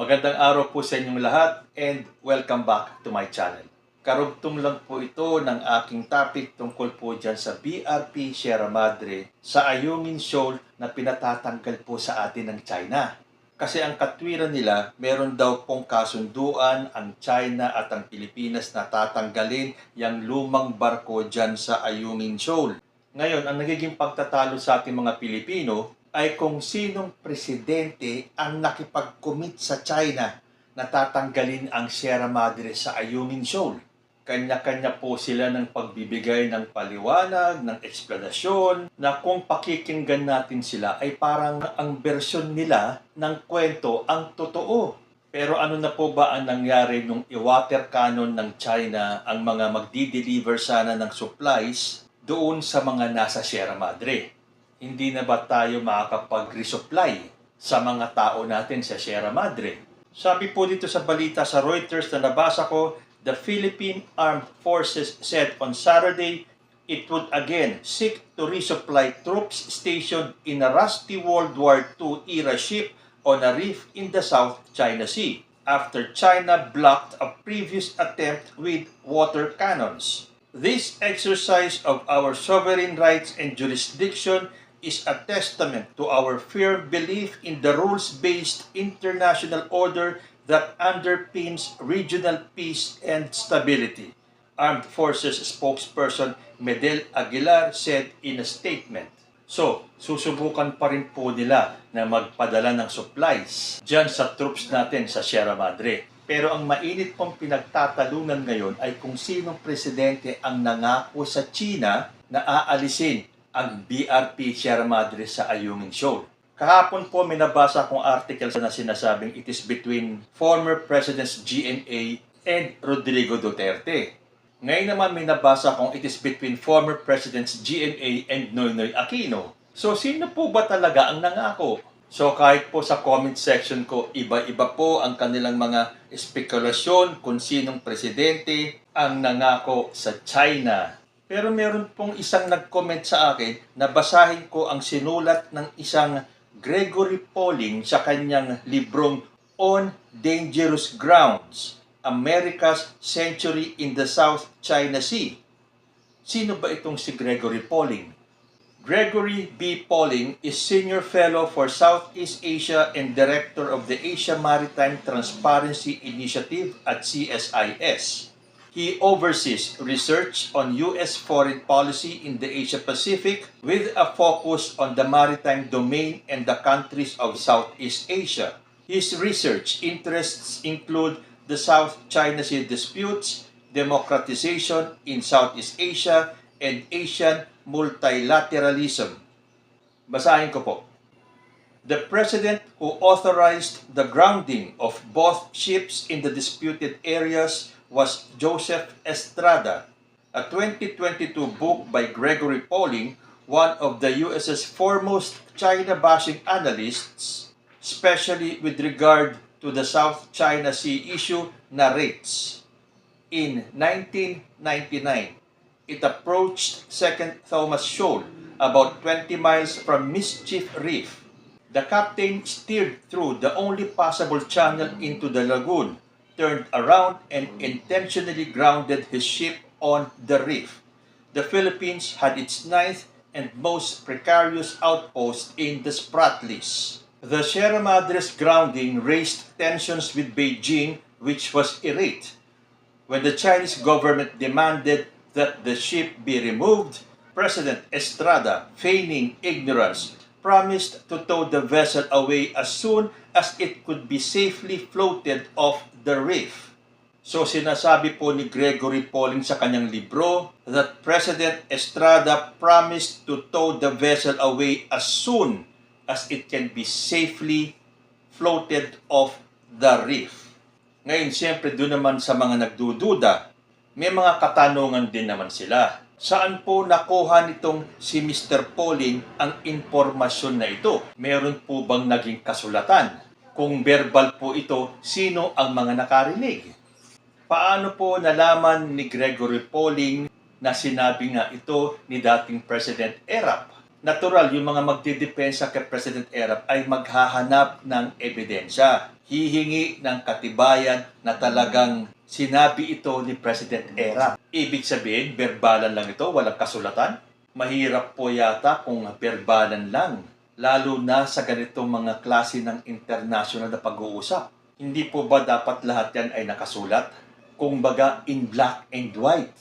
Magandang araw po sa inyong lahat and welcome back to my channel. Karugtong lang po ito ng aking topic tungkol po dyan sa BRP Sierra Madre sa Ayungin Shoal na pinatatanggal po sa atin ng China. Kasi ang katwiran nila, meron daw pong kasunduan ang China at ang Pilipinas na tatanggalin yung lumang barko dyan sa Ayungin Shoal. Ngayon, ang nagiging pagtatalo sa ating mga Pilipino ay kung sinong presidente ang nakipag-commit sa China na tatanggalin ang Sierra Madre sa Ayungin Shoal. Kanya-kanya po sila ng pagbibigay ng paliwanag, ng eksplanasyon, na kung pakikinggan natin sila ay parang ang bersyon nila ng kwento ang totoo. Pero ano na po ba ang nangyari nung i-water cannon ng China ang mga magdi-deliver sana ng supplies doon sa mga nasa Sierra Madre? Hindi na ba tayo makakapag-resupply sa mga tao natin sa Sierra Madre? Sabi po dito sa balita sa Reuters na nabasa ko, the Philippine Armed Forces said on Saturday it would again seek to resupply troops stationed in a rusty World War II era ship on a reef in the South China Sea after China blocked a previous attempt with water cannons. This exercise of our sovereign rights and jurisdiction is a testament to our firm belief in the rules-based international order that underpins regional peace and stability. Armed Forces spokesperson Medel Aguilar said in a statement. So, susubukan pa rin po nila na magpadala ng supplies dyan sa troops natin sa Sierra Madre. Pero ang mainit pong pinagtatalunan ngayon ay kung sinong presidente ang nangako sa China na aalisin ang BRP Sierra Madre sa Ayungin Shoal. Kahapon po may nabasa akong article na sinasabing it is between former Presidents GMA and Rodrigo Duterte. Ngayon naman may nabasa akong it is between former Presidents GMA and Noynoy Aquino. So sino po ba talaga ang nangako? So kahit po sa comment section ko, iba-iba po ang kanilang mga espekulasyon kung sinong presidente ang nangako sa China. Pero meron pong isang nag-comment sa akin na basahin ko ang sinulat ng isang Gregory Pauling sa kanyang librong On Dangerous Grounds, America's Century in the South China Sea. Sino ba itong si Gregory Pauling? Gregory B. Pauling is Senior Fellow for Southeast Asia and Director of the Asia Maritime Transparency Initiative at CSIS. He oversees research on U.S. foreign policy in the Asia Pacific with a focus on the maritime domain and the countries of Southeast Asia. His research interests include the South China Sea disputes, democratization in Southeast Asia, and Asian multilateralism. Basahin ko po. The President who authorized the grounding of both ships in the disputed areas was Joseph Estrada, a 2022 book by Gregory Pauling, one of the US's foremost China-bashing analysts, especially with regard to the South China Sea issue, narrates. In 1999, it approached Second Thomas Shoal, about 20 miles from Mischief Reef. The captain steered through the only possible channel into the lagoon, turned around, and intentionally grounded his ship on the reef. The Philippines had its ninth and most precarious outpost in the Spratlys. The Sierra Madre's grounding raised tensions with Beijing, which was irate. When the Chinese government demanded that the ship be removed, President Estrada, feigning ignorance, promised to tow the vessel away as soon as it could be safely floated off the reef. So sinasabi po ni Gregory Pauling sa kanyang libro that President Estrada promised to tow the vessel away as soon as it can be safely floated off the reef. Ngayon, siyempre, doon naman sa mga nagdududa, may mga katanungan din naman sila. Saan po nakuha nitong si Mr. Pauling ang impormasyon na ito? Meron po bang naging kasulatan? Kung verbal po ito, sino ang mga nakarinig? Paano po nalaman ni Gregory Pauling na sinabi nga ito ni dating President Erap? Natural yung mga magdidepensa kay President Erap ay maghahanap ng ebidensya. Hihingi ng katibayan na talagang sinabi ito ni President Erap. Ibig sabihin, verbalan lang ito, walang kasulatan. Mahirap po yata kung verbalan lang, lalo na sa ganitong mga klase ng international na pag-uusap. Hindi po ba dapat lahat yan ay nakasulat? Kung baga in black and white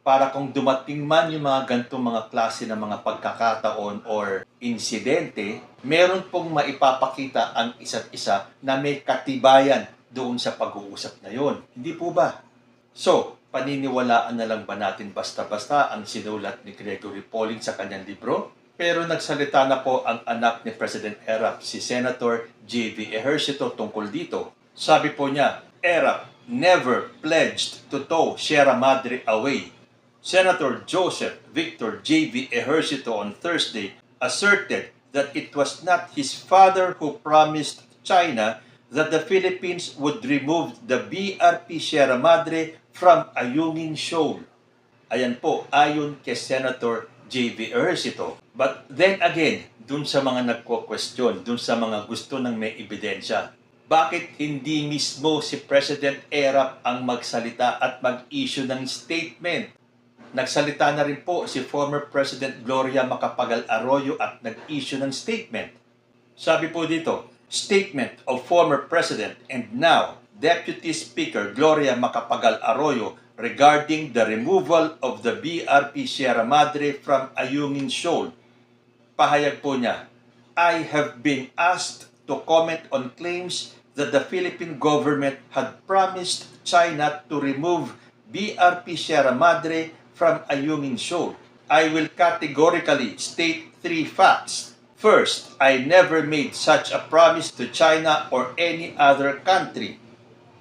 para kung dumating man yung mga ganitong mga klase ng mga pagkakataon or insidente, meron pong maipapakita ang isa't isa na may katibayan doon sa pag-uusap na yon. Hindi po ba? So, paniniwalaan na lang ba natin basta-basta ang sinulat ni Gregory Pauling sa kanyang libro? Pero nagsalita na po ang anak ni President Erap, si Senator J.V. Ejercito tungkol dito. Sabi po niya, Erap never pledged to tow Sierra Madre away Senator Joseph Victor J.V. Ejercito on Thursday asserted that it was not his father who promised China that the Philippines would remove the BRP Sierra Madre from Ayungin Shoal. Ayan po, ayon kay Senator J.V. Ejercito. But then again, dun sa mga nagko-question, dun sa mga gusto ng may ebidensya, bakit hindi mismo si President Erap ang magsalita at mag-issue ng statement Nagsalita na rin po si former President Gloria Macapagal Arroyo at nag-issue ng statement. Sabi po dito, Statement of former President and now Deputy Speaker Gloria Macapagal Arroyo regarding the removal of the BRP Sierra Madre from Ayungin Shoal. Pahayag po niya, I have been asked to comment on claims that the Philippine government had promised China to remove BRP Sierra Madre from Ayungin Shoal. I will categorically state three facts. First, I never made such a promise to China or any other country.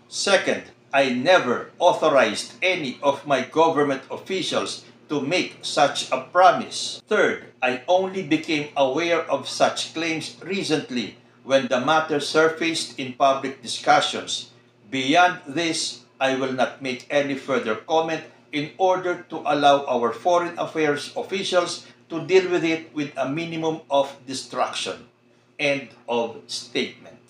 Second, I never authorized any of my government officials to make such a promise. Third, I only became aware of such claims recently when the matter surfaced in public discussions. Beyond this, I will not make any further comment in order to allow our foreign affairs officials to deal with it with a minimum of distraction. End of statement.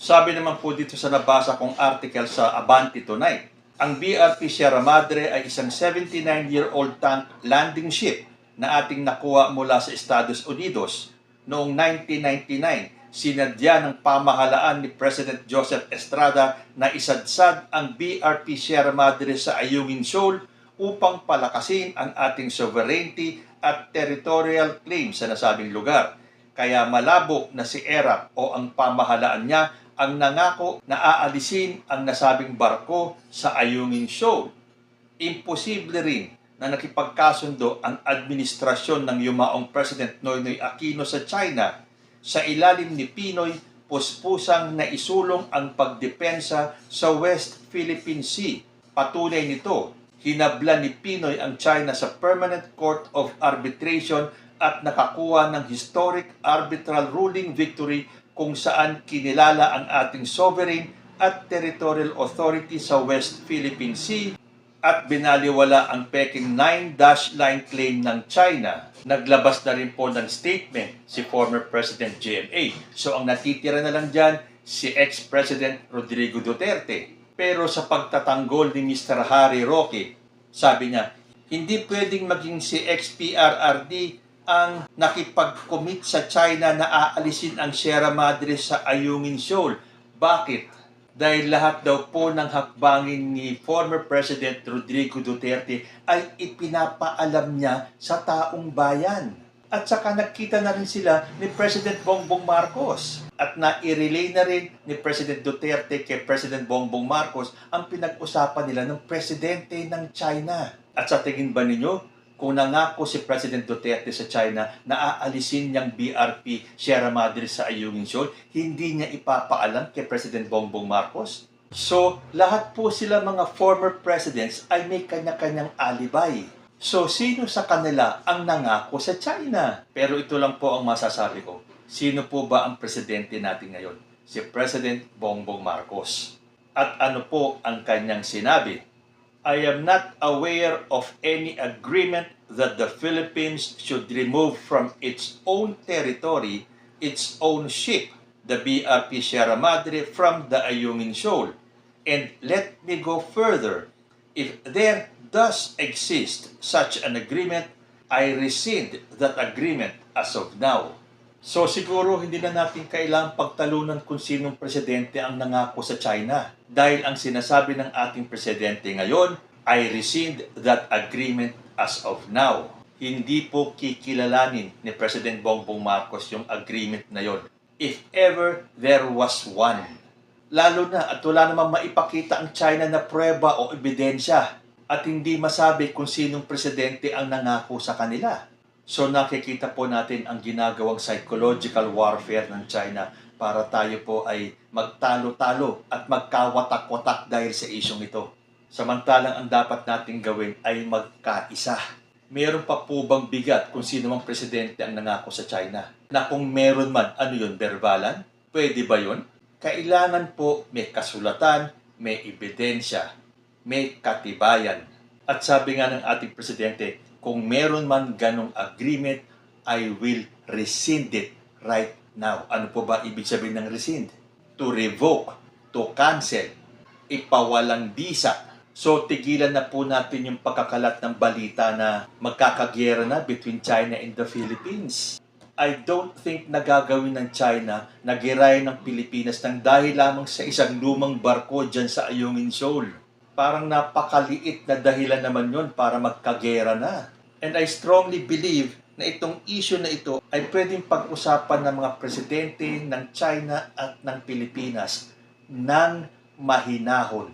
Sabi naman po dito sa nabasa kong article sa Abante Tonight, ang BRP Sierra Madre ay isang 79-year-old tank landing ship na ating nakuha mula sa Estados Unidos noong 1999 sinadya ng pamahalaan ni President Joseph Estrada na isadsad ang BRP Sierra Madre sa Ayungin Shoal upang palakasin ang ating sovereignty at territorial claim sa nasabing lugar. Kaya malabo na si ERAP o ang pamahalaan niya ang nangako na aalisin ang nasabing barko sa Ayungin Shoal. Imposible rin na nakipagkasundo ang administrasyon ng yumaong President Noynoy Aquino sa China. Sa ilalim ni Pinoy, puspusang naisulong ang pagdepensa sa West Philippine Sea. Patunay nito hinabla ni Pinoy ang China sa Permanent Court of Arbitration at nakakuha ng historic arbitral ruling victory kung saan kinilala ang ating sovereign at territorial authority sa West Philippine Sea at binaliwala ang Peking 9-dash line claim ng China. Naglabas na rin po ng statement si former President JMA. So ang natitira na lang dyan, si ex-President Rodrigo Duterte. Pero sa pagtatanggol ni Mr. Harry Roque, sabi niya, hindi pwedeng maging si XPRRD ang nakipag-commit sa China na aalisin ang Sierra Madre sa Ayungin Shoal. Bakit? Dahil lahat daw po ng hakbangin ni former President Rodrigo Duterte ay ipinapaalam niya sa taong bayan. At saka nagkita na rin sila ni President Bongbong Marcos. At na-relay na rin ni President Duterte kay President Bongbong Marcos ang pinag-usapan nila ng presidente ng China. At sa tingin ba ninyo, kung nangako si President Duterte sa China na aalisin niyang BRP Sierra Madre sa Ayungin Shoal, hindi niya ipapaalam kay President Bongbong Marcos? So, lahat po sila mga former presidents ay may kanya-kanyang alibay. So, sino sa kanila ang nangako sa China? Pero ito lang po ang masasabi ko. Sino po ba ang presidente natin ngayon? Si President Bongbong Marcos. At ano po ang kanyang sinabi? I am not aware of any agreement that the Philippines should remove from its own territory its own ship, the BRP Sierra Madre, from the Ayungin Shoal. And let me go further. If there does exist such an agreement, I rescind that agreement as of now. So siguro hindi na natin kailangang pagtalunan kung sinong presidente ang nangako sa China. Dahil ang sinasabi ng ating presidente ngayon, I rescind that agreement as of now. Hindi po kikilalanin ni President Bongbong Marcos yung agreement na yon. If ever there was one. Lalo na at wala namang maipakita ang China na prueba o ebidensya at hindi masabi kung sinong presidente ang nangako sa kanila. So nakikita po natin ang ginagawang psychological warfare ng China para tayo po ay magtalo-talo at magkawatak-watak dahil sa isyong ito. Samantalang ang dapat nating gawin ay magkaisa. Meron pa po bang bigat kung sino mang presidente ang nangako sa China? Na kung meron man, ano yun, berbalan? Pwede ba yun? Kailangan po may kasulatan, may ebidensya, may katibayan. At sabi nga ng ating presidente, kung meron man ganong agreement, I will rescind it right now. Ano po ba ibig sabihin ng rescind? To revoke, to cancel, ipawalang bisa. So tigilan na po natin yung pagkakalat ng balita na magkakagyera na between China and the Philippines. I don't think nagagawin ng China na girayan ng Pilipinas ng dahil lamang sa isang lumang barko dyan sa Ayungin Shoal. Parang napakaliit na dahilan naman yon para magkagera na. And I strongly believe na itong issue na ito ay pwedeng pag-usapan ng mga presidente ng China at ng Pilipinas ng mahinahon.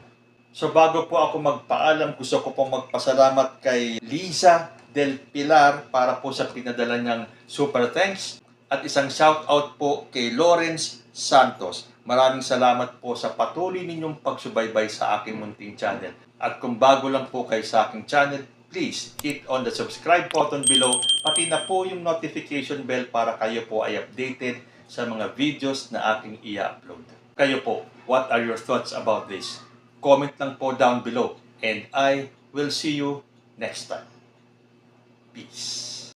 So bago po ako magpaalam, gusto ko pong magpasalamat kay Lisa Del Pilar para po sa pinadala niyang super thanks at isang shout out po kay Lawrence Santos. Maraming salamat po sa patuloy ninyong pagsubaybay sa aking munting channel. At kung bago lang po kayo sa aking channel, please hit on the subscribe button below, pati na po yung notification bell para kayo po ay updated sa mga videos na aking i-upload. Kayo po, what are your thoughts about this? Comment lang po down below and I will see you next time. Peace.